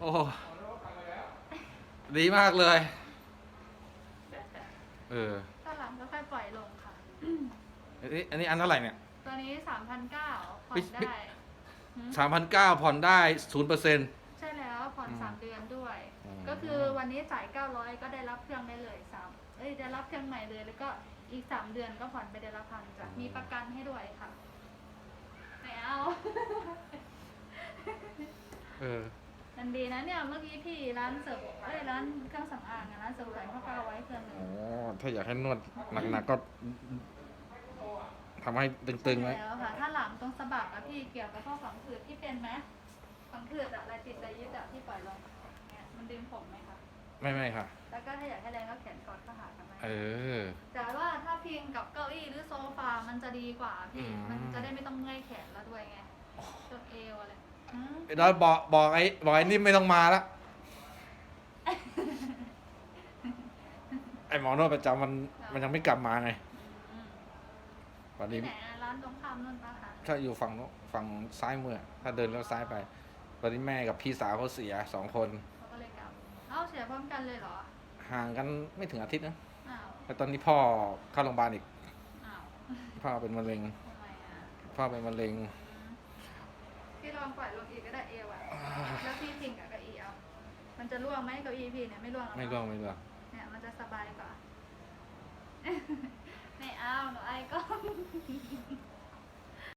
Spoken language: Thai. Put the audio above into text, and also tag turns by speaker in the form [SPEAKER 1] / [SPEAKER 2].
[SPEAKER 1] โอ้ดีมากเลย เออ
[SPEAKER 2] ถ้าหลังก็ค่อยปล่อยลงค่ะ
[SPEAKER 1] อันนี้อันนี้อันเท่าไหร่เนี่ย
[SPEAKER 2] ตัวนี้สามพันเก้าผ่อ
[SPEAKER 1] ปิ๊
[SPEAKER 2] น
[SPEAKER 1] บ
[SPEAKER 2] ได้หืม
[SPEAKER 1] สามพันเก้าผ่อนได้ศูนย์เปอร์เซ็นต์
[SPEAKER 2] ใช่แล้วผ่อน
[SPEAKER 1] อืม
[SPEAKER 2] สามเดือนด้วย
[SPEAKER 1] อืม
[SPEAKER 2] ก็คือวันนี้จ่ายเก้าร้อยก็ได้รับเครื่องได้เลยสามเอ้ยได้รับเครื่องใหม่เลยแล้วก็อีกสามเดือนก็ผ่อนไปเดือนละพันจ้ะมีประกันให้ด้วยค่ะไม่เอา
[SPEAKER 1] เออ
[SPEAKER 2] มัน ดีนะเนี่ยเมื่อกี้พี่ร้านเสริมเอ้ยร้านเครื่องสำอางอะร้านเสริมสวยเขาก็เอาไว้เครื่องหนึง
[SPEAKER 1] โอ้ถ้าอยากให้นวดหนักๆก็ทำให้ตึงๆไว้
[SPEAKER 2] ใช่แล้วค่ะ ถ้าหลังตรงสะบักอะพี่เกี่ยวกับข้อฝังผืดที่เป็นไหมฝังผืดอะลายติดลายยึดอะที่ปล่อยลงเนี่ยมันดึงผมไหมคะ
[SPEAKER 1] ไม่ไม่ค่ะ
[SPEAKER 2] แล้วก็ถ้าอยากให้แรงก็แขนกอดเข้าหากันไหม
[SPEAKER 1] เออ
[SPEAKER 2] แต่ว่าถ้าพิงกับเก้าอี้หรือโซฟา มันจะดีกว่าพี่
[SPEAKER 1] อืม
[SPEAKER 2] มันจะได้ไม่ต้องเมื่อยแขนแล้วด้วยไงตรงเอวอะไรอืม
[SPEAKER 1] ไอ้ดอยบอกบอกไอ้บอกไอ้นี่ไม่ต้องมาละไอ้หมอนวดประจำมันมันยังไม่กลับมาไง
[SPEAKER 2] อืม
[SPEAKER 1] วัน
[SPEAKER 2] ที่
[SPEAKER 1] นี้
[SPEAKER 2] ไหนอะร้านตรงข้ามนู่นปะคะ
[SPEAKER 1] ถ้าอยู่ฝั่งโน้นฝั่งซ้ายมือถ้าเดินแล้วซ้ายไป ตอนนี้แม่กับพี่สาวเขาเสียสองคน
[SPEAKER 2] เขาก็เลยกลับเอ้าเสียพร้อมกันเลยเหรอ
[SPEAKER 1] ห่างกันไม่ถึงอาทิตย์นะ
[SPEAKER 2] อ้าว
[SPEAKER 1] แล้วตอนนี้พ่อเข้าโรงพยาบาลอีก
[SPEAKER 2] อ้าว
[SPEAKER 1] พ่อเป็นมะเร็ง
[SPEAKER 2] ทำไมอะ
[SPEAKER 1] พ่อเป็นมะเร็ง
[SPEAKER 2] อืม พี่ลองปล่อยลงอีกก็ได้เอวอะแล้วพี่พิงกับเก้าอี้เอา มันจะร่วงไหมเก้าอี้พี่เนี่ยไม่ร่วงหรอก
[SPEAKER 1] ไม่
[SPEAKER 2] เนอะ
[SPEAKER 1] ร่วงไม่ร่วง
[SPEAKER 2] เนี่ยมันจะสบาย